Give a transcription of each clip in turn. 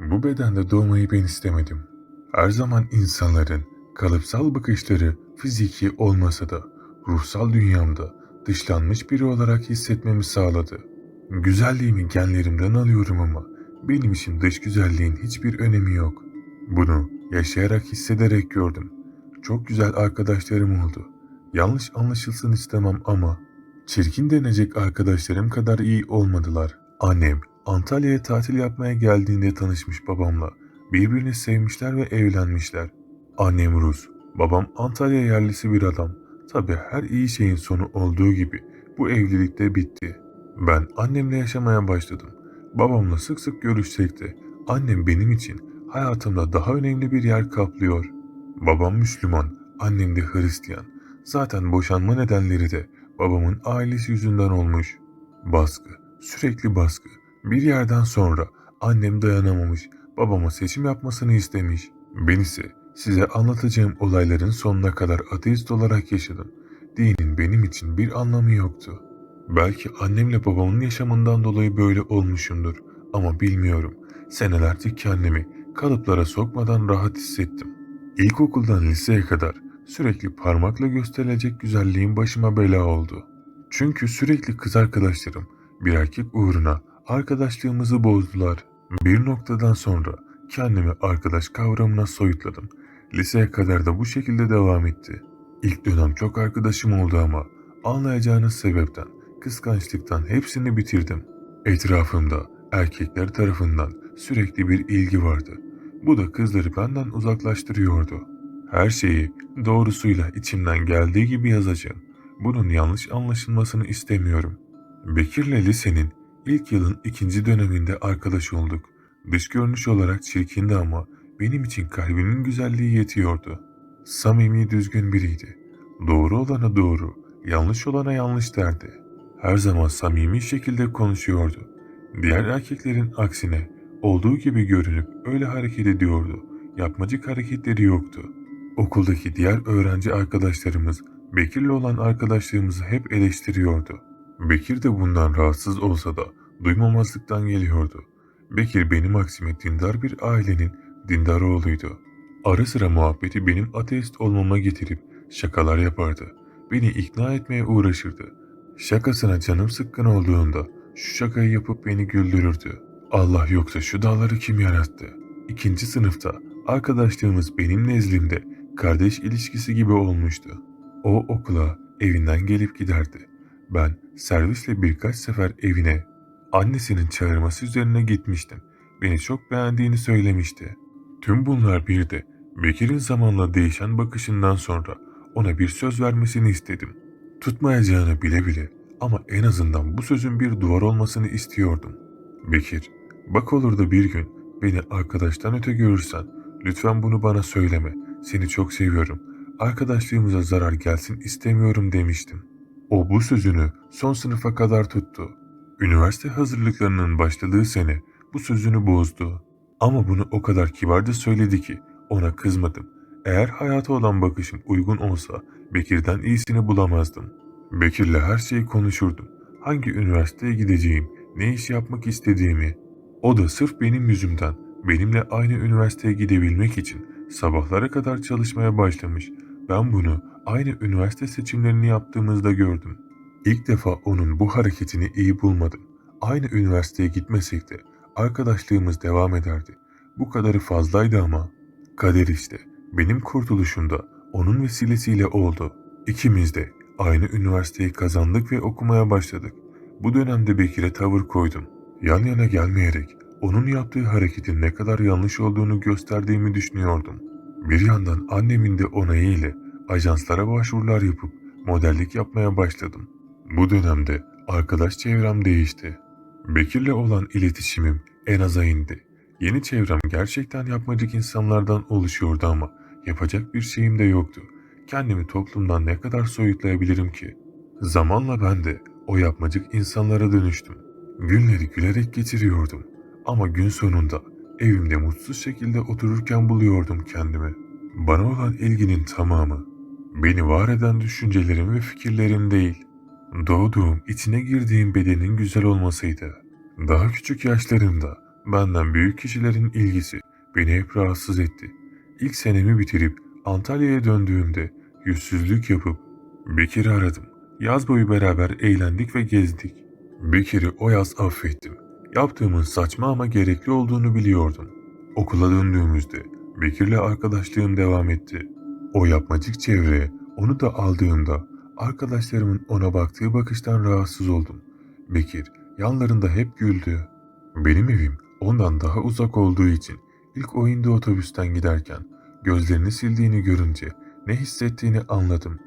Bu bedende doğmayı ben istemedim. Her zaman insanların kalıpsal bakışları fiziki olmasa da ruhsal dünyamda dışlanmış biri olarak hissetmemi sağladı. Güzelliğimi genlerimden alıyorum ama benim için dış güzelliğin hiçbir önemi yok. Bunu yaşayarak hissederek gördüm. Çok güzel arkadaşlarım oldu. Yanlış anlaşılsın istemem ama çirkin denecek arkadaşlarım kadar iyi olmadılar. Annem Antalya'ya tatil yapmaya geldiğinde tanışmış babamla. Birbirini sevmişler ve evlenmişler. Annem Rus, babam Antalya yerlisi bir adam. Tabi her iyi şeyin sonu olduğu gibi bu evlilik de bitti. Ben annemle yaşamaya başladım. Babamla sık sık görüşsek de annem benim için hayatımda daha önemli bir yer kaplıyor. Babam Müslüman, annem de Hristiyan. Zaten boşanma nedenleri de babamın ailesi yüzünden olmuş. Baskı, sürekli baskı. Bir yerden sonra annem dayanamamış, babama seçim yapmasını istemiş. Ben ise size anlatacağım olayların sonuna kadar ateist olarak yaşadım. Dinin benim için bir anlamı yoktu. Belki annemle babamın yaşamından dolayı böyle olmuşumdur ama bilmiyorum. Senelerce kendimi kalıplara sokmadan rahat hissettim. İlkokuldan liseye kadar sürekli parmakla gösterilecek güzelliğin başıma bela oldu. Çünkü sürekli kız arkadaşlarım bir erkek uğruna arkadaşlığımızı bozdular. Bir noktadan sonra kendimi arkadaş kavramına soyutladım. Liseye kadar da bu şekilde devam etti. İlk dönem çok arkadaşım oldu ama anlayacağınız sebepten, kıskançlıktan hepsini bitirdim. Etrafımda erkekler tarafından sürekli bir ilgi vardı. Bu da kızları benden uzaklaştırıyordu. Her şeyi doğrusuyla içimden geldiği gibi yazacağım. Bunun yanlış anlaşılmasını istemiyorum. Bekir'le lisenin ilk yılın ikinci döneminde arkadaş olduk. Dış görünüş olarak çirkindi ama benim için kalbinin güzelliği yetiyordu. Samimi düzgün biriydi. Doğru olana doğru, yanlış olana yanlış derdi. Her zaman samimi şekilde konuşuyordu. Diğer erkeklerin aksine olduğu gibi görünüp öyle hareket ediyordu. Yapmacık hareketleri yoktu. Okuldaki diğer öğrenci arkadaşlarımız Bekir'le olan arkadaşlığımızı hep eleştiriyordu. Bekir de bundan rahatsız olsa da duymamazlıktan geliyordu. Bekir benim aksime dindar bir ailenin dindar oğluydu. Ara sıra muhabbeti benim ateist olmama getirip şakalar yapardı. Beni ikna etmeye uğraşırdı. Şakasına canım sıkkın olduğunda şu şakayı yapıp beni güldürürdü. Allah yoksa şu dağları kim yarattı? İkinci sınıfta arkadaşlığımız benim nezdimde kardeş ilişkisi gibi olmuştu. O okula evinden gelip giderdi. Ben servisle birkaç sefer evine annesinin çağırması üzerine gitmiştim. Beni çok beğendiğini söylemişti. Tüm bunlar bir de Bekir'in zamanla değişen bakışından sonra ona bir söz vermesini istedim. Tutmayacağını bile bile ama en azından bu sözün bir duvar olmasını istiyordum. Bekir, bak olur da bir gün beni arkadaştan öte görürsen lütfen bunu bana söyleme. Seni çok seviyorum. Arkadaşlığımıza zarar gelsin istemiyorum demiştim. O bu sözünü son sınıfa kadar tuttu. Üniversite hazırlıklarının başladığı sene bu sözünü bozdu. Ama bunu o kadar kibarca söyledi ki ona kızmadım. Eğer hayata olan bakışım uygun olsa Bekir'den iyisini bulamazdım. Bekir'le her şeyi konuşurdum. Hangi üniversiteye gideceğim, ne iş yapmak istediğimi. O da sırf benim yüzümden benimle aynı üniversiteye gidebilmek için sabahlara kadar çalışmaya başlamış. Ben bunu aynı üniversite seçimlerini yaptığımızda gördüm. İlk defa onun bu hareketini iyi bulmadım. Aynı üniversiteye gitmesek de arkadaşlığımız devam ederdi. Bu kadarı fazlaydı ama. Kader işte. Benim kurtuluşumda onun vesilesiyle oldu. İkimiz de aynı üniversiteyi kazandık ve okumaya başladık. Bu dönemde Bekir'e tavır koydum. Yan yana gelmeyerek onun yaptığı hareketin ne kadar yanlış olduğunu gösterdiğimi düşünüyordum. Bir yandan annemin de onayı ile ajanslara başvurular yapıp modellik yapmaya başladım. Bu dönemde arkadaş çevrem değişti. Bekir'le olan iletişimim en aza indi. Yeni çevrem gerçekten yapmacık insanlardan oluşuyordu ama yapacak bir şeyim de yoktu. Kendimi toplumdan ne kadar soyutlayabilirim ki? Zamanla ben de o yapmacık insanlara dönüştüm. Günleri gülerek geçiriyordum. Ama gün sonunda evimde mutsuz şekilde otururken buluyordum kendimi. Bana olan ilginin tamamı, beni var eden düşüncelerim ve fikirlerim değil, doğduğum, içine girdiğim bedenin güzel olmasıydı. Daha küçük yaşlarımda Benden büyük kişilerin ilgisi beni hep rahatsız etti. İlk senemi bitirip Antalya'ya döndüğümde yüzsüzlük yapıp Bekir'i aradım. Yaz boyu beraber eğlendik ve gezdik. Bekir'i o yaz affettim. Yaptığımın saçma ama gerekli olduğunu biliyordum. Okula döndüğümüzde Bekir'le arkadaşlığım devam etti. O yapmacık çevreye onu da aldığımda arkadaşlarımın ona baktığı bakıştan rahatsız oldum. Bekir yanlarında hep güldü. Benim evim ondan daha uzak olduğu için ilk o otobüsten giderken gözlerini sildiğini görünce ne hissettiğini anladım.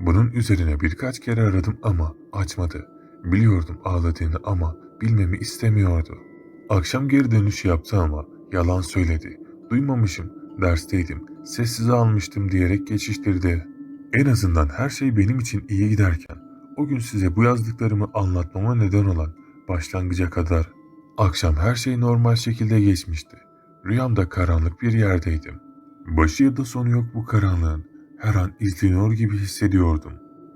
Bunun üzerine birkaç kere aradım ama açmadı. Biliyordum ağladığını ama bilmemi istemiyordu. Akşam geri dönüş yaptı ama yalan söyledi. Duymamışım, dersteydim, sessize almıştım diyerek geçiştirdi. En azından her şey benim için iyi giderken o gün size bu yazdıklarımı anlatmama neden olan başlangıca kadar akşam her şey normal şekilde geçmişti. Rüyamda karanlık bir yerdeydim. Başı ya da sonu yok bu karanlığın. Her an izleniyor gibi hissediyordum.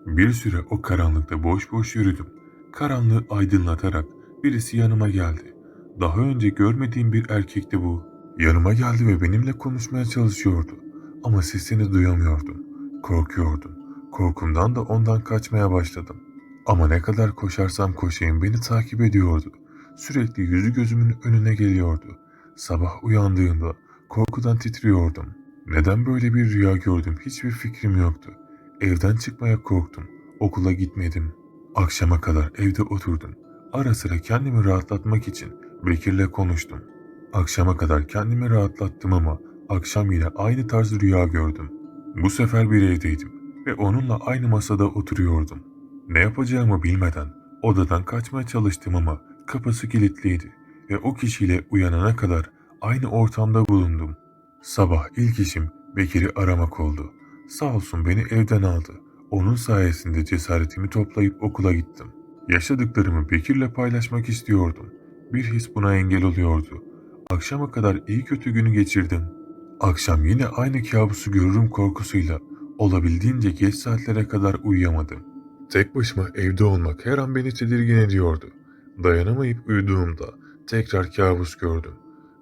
Bir süre o karanlıkta boş boş yürüdüm. Karanlığı aydınlatarak birisi yanıma geldi. Daha önce görmediğim bir erkekti bu. Yanıma geldi ve benimle konuşmaya çalışıyordu. Ama sesini duyamıyordum. Korkuyordum. Korkumdan da ondan kaçmaya başladım. Ama ne kadar koşarsam koşayım beni takip ediyordu. Sürekli yüzü gözümün önüne geliyordu. Sabah uyandığımda korkudan titriyordum. Neden böyle bir rüya gördüm hiçbir fikrim yoktu. Evden çıkmaya korktum. Okula gitmedim. Akşama kadar evde oturdum. Ara sıra kendimi rahatlatmak için Bekir'le konuştum. Akşama kadar kendimi rahatlattım ama akşam yine aynı tarz rüya gördüm. Bu sefer bir evdeydim ve onunla aynı masada oturuyordum. Ne yapacağımı bilmeden odadan kaçmaya çalıştım ama kapısı kilitliydi ve o kişiyle uyanana kadar aynı ortamda bulundum. Sabah ilk işim Bekir'i aramak oldu. Sağ olsun beni evden aldı. Onun sayesinde cesaretimi toplayıp okula gittim. Yaşadıklarımı Bekir'le paylaşmak istiyordum. Bir his buna engel oluyordu. Akşama kadar iyi kötü günü geçirdim. Akşam yine aynı kabusu görürüm korkusuyla olabildiğince geç saatlere kadar uyuyamadım. Tek başıma evde olmak her an beni tedirgin ediyordu. Dayanamayıp uyuduğumda tekrar kabus gördüm.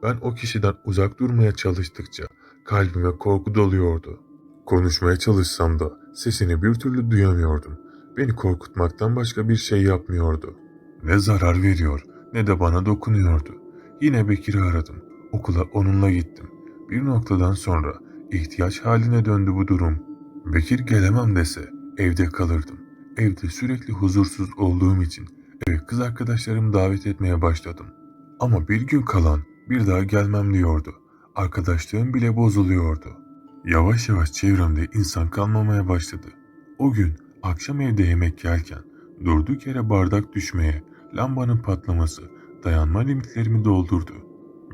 Ben o kişiden uzak durmaya çalıştıkça kalbime korku doluyordu. Konuşmaya çalışsam da sesini bir türlü duyamıyordum. Beni korkutmaktan başka bir şey yapmıyordu. Ne zarar veriyor ne de bana dokunuyordu. Yine Bekir'i aradım. Okula onunla gittim. Bir noktadan sonra ihtiyaç haline döndü bu durum. Bekir gelemem dese evde kalırdım. Evde sürekli huzursuz olduğum için eve kız arkadaşlarımı davet etmeye başladım. Ama bir gün kalan bir daha gelmem diyordu. Arkadaşlığım bile bozuluyordu. Yavaş yavaş çevremde insan kalmamaya başladı. O gün akşam evde yemek yerken durduk yere bardak düşmeye, lambanın patlaması dayanma limitlerimi doldurdu.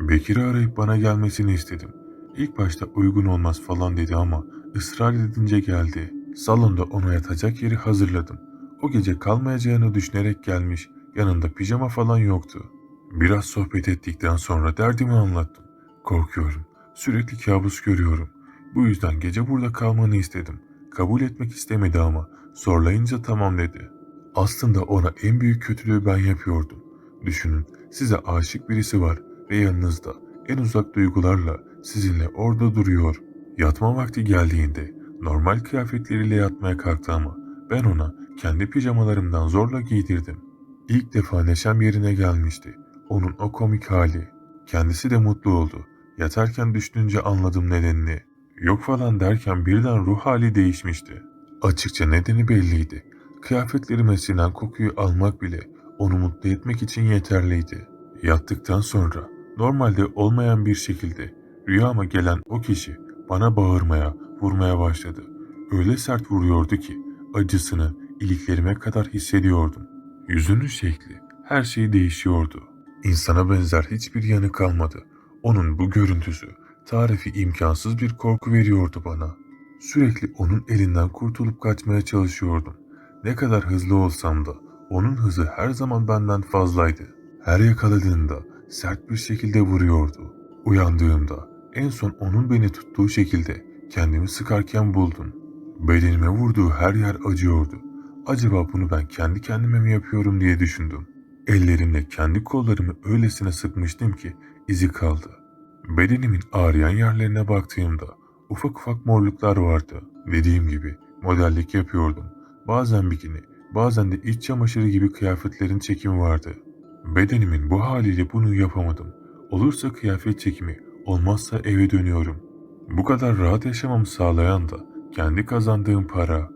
Bekir'i arayıp bana gelmesini istedim. İlk başta uygun olmaz falan dedi ama ısrar edince geldi. Salonda ona yatacak yeri hazırladım. O gece kalmayacağını düşünerek gelmiş, yanında pijama falan yoktu. Biraz sohbet ettikten sonra derdimi anlattım. Korkuyorum, sürekli kabus görüyorum. Bu yüzden gece burada kalmanı istedim. Kabul etmek istemedi ama zorlayınca tamam dedi. Aslında ona en büyük kötülüğü ben yapıyordum. Düşünün, size aşık birisi var ve yanınızda en uzak duygularla sizinle orada duruyor. Yatma vakti geldiğinde normal kıyafetleriyle yatmaya kalktı ama ben ona kendi pijamalarımdan zorla giydirdim. İlk defa neşem yerine gelmişti. Onun o komik hali. Kendisi de mutlu oldu. Yatarken düşününce anladım nedenini. Yok falan derken birden ruh hali değişmişti. Açıkça nedeni belliydi. Kıyafetlerime sinen kokuyu almak bile onu mutlu etmek için yeterliydi. Yattıktan sonra normalde olmayan bir şekilde rüyama gelen o kişi bana bağırmaya, vurmaya başladı. Öyle sert vuruyordu ki acısını iliklerime kadar hissediyordum. Yüzünün şekli, her şey değişiyordu. İnsana benzer hiçbir yanı kalmadı. Onun bu görüntüsü tarifi imkansız bir korku veriyordu bana. Sürekli onun elinden kurtulup kaçmaya çalışıyordum. Ne kadar hızlı olsam da onun hızı her zaman benden fazlaydı. Her yakaladığında sert bir şekilde vuruyordu. Uyandığımda en son onun beni tuttuğu şekilde kendimi sıkarken buldum. Bedenime vurduğu her yer acıyordu. Acaba bunu ben kendi kendime mi yapıyorum diye düşündüm. Ellerimle kendi kollarımı öylesine sıkmıştım ki izi kaldı. Bedenimin ağrıyan yerlerine baktığımda ufak ufak morluklar vardı. Dediğim gibi modellik yapıyordum. Bazen bikini, bazen de iç çamaşırı gibi kıyafetlerin çekimi vardı. Bedenimin bu haliyle bunu yapamadım. Olursa kıyafet çekimi, olmazsa eve dönüyorum. Bu kadar rahat yaşamamı sağlayan da kendi kazandığım para.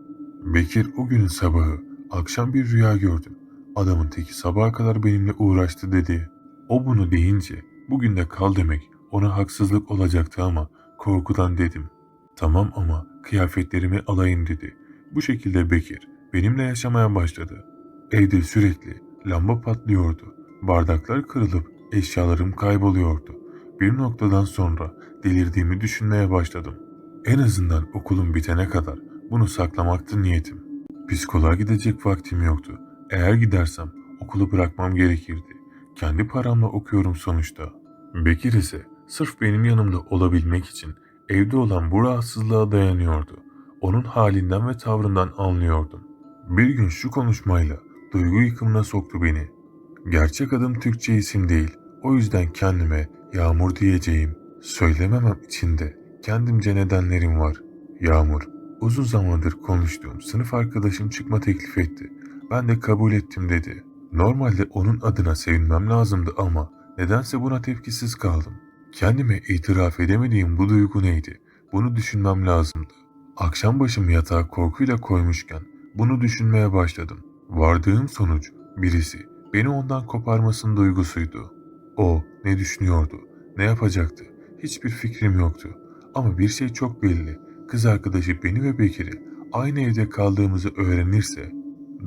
Bekir o günün sabahı akşam bir rüya gördüm. Adamın teki sabaha kadar benimle uğraştı dedi. O bunu deyince bugün de kal demek ona haksızlık olacaktı ama korkudan dedim. Tamam ama kıyafetlerimi alayım dedi. Bu şekilde Bekir benimle yaşamaya başladı. Evde sürekli lamba patlıyordu. Bardaklar kırılıp eşyalarım kayboluyordu. Bir noktadan sonra delirdiğimi düşünmeye başladım. En azından okulum bitene kadar bunu saklamaktı niyetim. Psikoloğa gidecek vaktim yoktu. Eğer gidersem okulu bırakmam gerekirdi. Kendi paramla okuyorum sonuçta. Bekir ise sırf benim yanımda olabilmek için evde olan bu rahatsızlığa dayanıyordu. Onun halinden ve tavrından anlıyordum. Bir gün şu konuşmayla duygu yıkımına soktu beni. Gerçek adım Türkçe isim değil. O yüzden kendime Yağmur diyeceğim. Söylememem için de kendimce nedenlerim var. Yağmur, uzun zamandır konuştuğum sınıf arkadaşım çıkma teklif etti. Ben de kabul ettim dedi. Normalde onun adına sevinmem lazımdı ama nedense buna tepkisiz kaldım. Kendime itiraf edemediğim bu duygu neydi? Bunu düşünmem lazımdı. Akşam başımı yatağa korkuyla koymuşken bunu düşünmeye başladım. Vardığım sonuç birisi beni ondan koparmasının duygusuydu. O ne düşünüyordu, ne yapacaktı hiçbir fikrim yoktu. Ama bir şey çok belli. Kız arkadaşı beni ve Bekir'i aynı evde kaldığımızı öğrenirse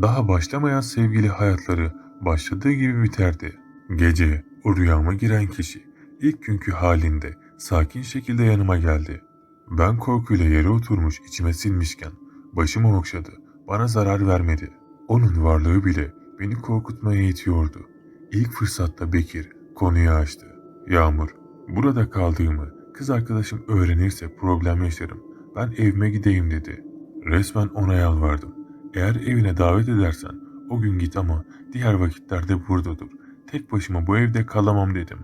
daha başlamayan sevgili hayatları başladığı gibi biterdi. Gece rüyama giren kişi ilk günkü halinde sakin şekilde yanıma geldi. Ben korkuyla yere oturmuş içime sinmişken başımı okşadı. Bana zarar vermedi. Onun varlığı bile beni korkutmaya yetiyordu. İlk fırsatta Bekir konuyu açtı. Yağmur, burada kaldığımı kız arkadaşım öğrenirse problem yaşarım. Ben evime gideyim dedi. Resmen ona yalvardım. Eğer evine davet edersen o gün git ama diğer vakitlerde burada dur. Tek başıma bu evde kalamam dedim.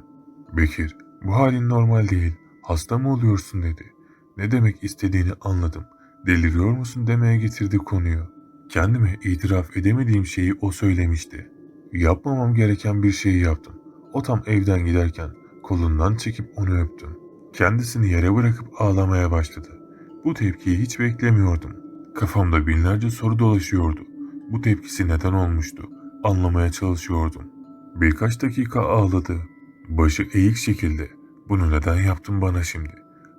Bekir, bu halin normal değil. Hasta mı oluyorsun dedi. Ne demek istediğini anladım. Deliriyor musun demeye getirdi konuyu. Kendime itiraf edemediğim şeyi o söylemişti. Yapmamam gereken bir şeyi yaptım. O tam evden giderken kolundan çekip onu öptüm. Kendisini yere bırakıp ağlamaya başladı. Bu tepkiyi hiç beklemiyordum. Kafamda binlerce soru dolaşıyordu. Bu tepkisi neden olmuştu? Anlamaya çalışıyordum. Birkaç dakika ağladı. Başı eğik şekilde. Bunu neden yaptın bana şimdi?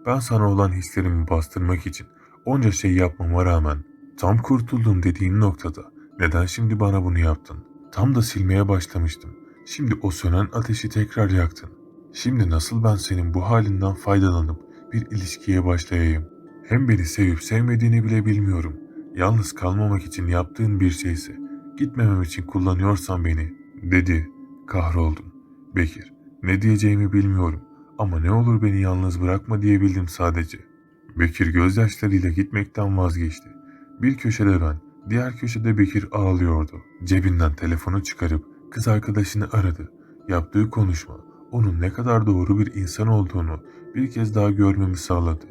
Ben sana olan hislerimi bastırmak için onca şey yapmama rağmen tam kurtuldum dediğim noktada neden şimdi bana bunu yaptın? Tam da silmeye başlamıştım. Şimdi o sönen ateşi tekrar yaktın. Şimdi nasıl ben senin bu halinden faydalanıp bir ilişkiye başlayayım? Hem beni sevip sevmediğini bile bilmiyorum. Yalnız kalmamak için yaptığın bir şeyse, gitmemem için kullanıyorsan beni, dedi. Kahroldum. Bekir, ne diyeceğimi bilmiyorum ama ne olur beni yalnız bırakma diyebildim sadece. Bekir gözyaşlarıyla gitmekten vazgeçti. Bir köşede ben, diğer köşede Bekir ağlıyordu. Cebinden telefonu çıkarıp kız arkadaşını aradı. Yaptığı konuşma onun ne kadar doğru bir insan olduğunu bir kez daha görmemi sağladı.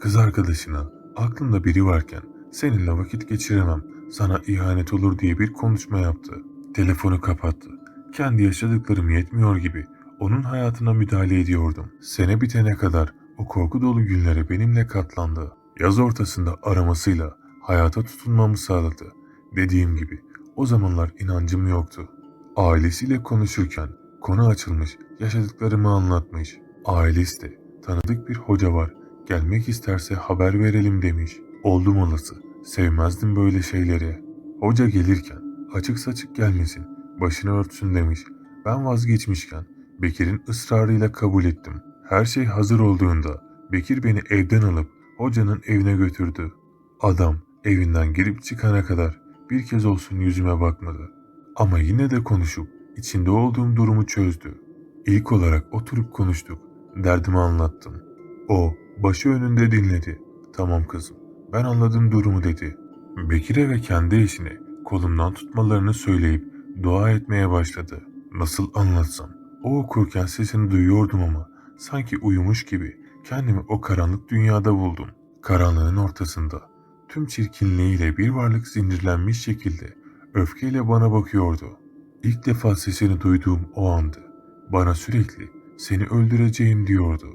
Kız arkadaşına aklında biri varken seninle vakit geçiremem, sana ihanet olur diye bir konuşma yaptı. Telefonu kapattı. Kendi yaşadıklarım yetmiyor gibi onun hayatına müdahale ediyordum. Sene bitene kadar o korku dolu günlere benimle katlandı. Yaz ortasında aramasıyla hayata tutunmamı sağladı. Dediğim gibi o zamanlar inancım yoktu. Ailesiyle konuşurken konu açılmış, yaşadıklarımı anlatmış. Ailesi de tanıdık bir hoca var, gelmek isterse haber verelim demiş. Oldum olası, sevmezdim böyle şeyleri. Hoca gelirken açık saçık gelmesin, başını örtsün demiş. Ben vazgeçmişken Bekir'in ısrarıyla kabul ettim. Her şey hazır olduğunda Bekir beni evden alıp hocanın evine götürdü. Adam evinden girip çıkana kadar bir kez olsun yüzüme bakmadı. Ama yine de konuşup içinde olduğum durumu çözdü. İlk olarak oturup konuştuk. Derdimi anlattım. O başı önünde dinledi. Tamam kızım ben anladım durumu dedi. Bekir'e ve kendi eşine kolumdan tutmalarını söyleyip dua etmeye başladı. Nasıl anlatsam? O okurken sesini duyuyordum ama sanki uyumuş gibi kendimi o karanlık dünyada buldum. Karanlığın ortasında tüm çirkinliğiyle bir varlık zincirlenmiş şekilde öfkeyle bana bakıyordu. İlk defa sesini duyduğum o andı. Bana sürekli seni öldüreceğim diyordu.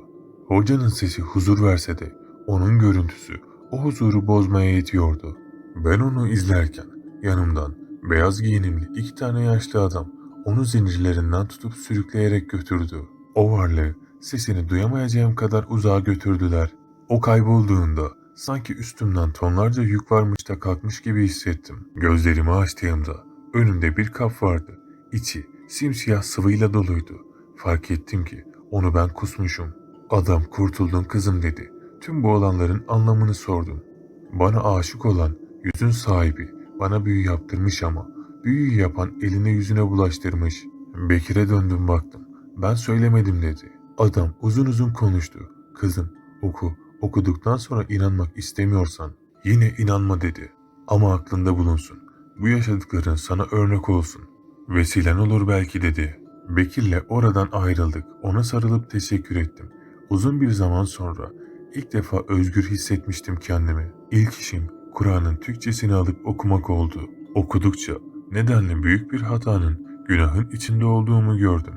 Hocanın sesi huzur verse de onun görüntüsü o huzuru bozmaya yetiyordu. Ben onu izlerken yanımdan beyaz giyinimli iki tane yaşlı adam onu zincirlerinden tutup sürükleyerek götürdü. O varlığı sesini duyamayacağım kadar uzağa götürdüler. O kaybolduğunda sanki üstümden tonlarca yük varmış da kalkmış gibi hissettim. Gözlerimi açtığımda önümde bir kap vardı. İçi simsiyah sıvıyla doluydu. Fark ettim ki onu ben kusmuşum. Adam kurtuldun kızım dedi. Tüm bu olanların anlamını sordum. Bana aşık olan yüzün sahibi bana büyü yaptırmış ama büyüyü yapan eline yüzüne bulaştırmış. Bekir'e döndüm baktım. Ben söylemedim dedi. Adam uzun uzun konuştu. Kızım oku. Okuduktan sonra inanmak istemiyorsan yine inanma dedi. Ama aklında bulunsun. Bu yaşadıkların sana örnek olsun. Vesilen olur belki dedi. Bekir'le oradan ayrıldık. Ona sarılıp teşekkür ettim. Uzun bir zaman sonra ilk defa özgür hissetmiştim kendimi. İlk işim Kur'an'ın Türkçesini alıp okumak oldu. Okudukça nedenle büyük bir hatanın, günahın içinde olduğumu gördüm.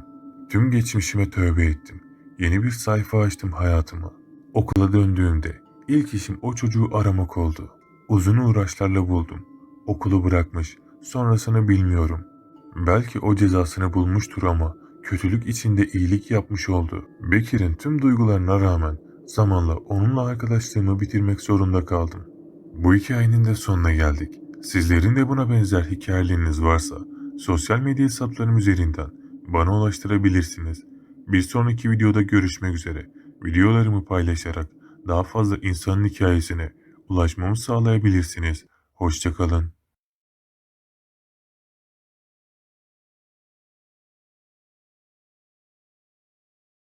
Tüm geçmişime tövbe ettim. Yeni bir sayfa açtım hayatıma. Okula döndüğümde ilk işim o çocuğu aramak oldu. Uzun uğraşlarla buldum. Okulu bırakmış, sonrasını bilmiyorum. Belki o cezasını bulmuştur ama kötülük içinde iyilik yapmış oldu. Bekir'in tüm duygularına rağmen zamanla onunla arkadaşlığımı bitirmek zorunda kaldım. Bu hikayenin de sonuna geldik. Sizlerin de buna benzer hikayeleriniz varsa sosyal medya hesaplarım üzerinden bana ulaştırabilirsiniz. Bir sonraki videoda görüşmek üzere. Videolarımı paylaşarak daha fazla insanın hikayesine ulaşmamı sağlayabilirsiniz. Hoşçakalın.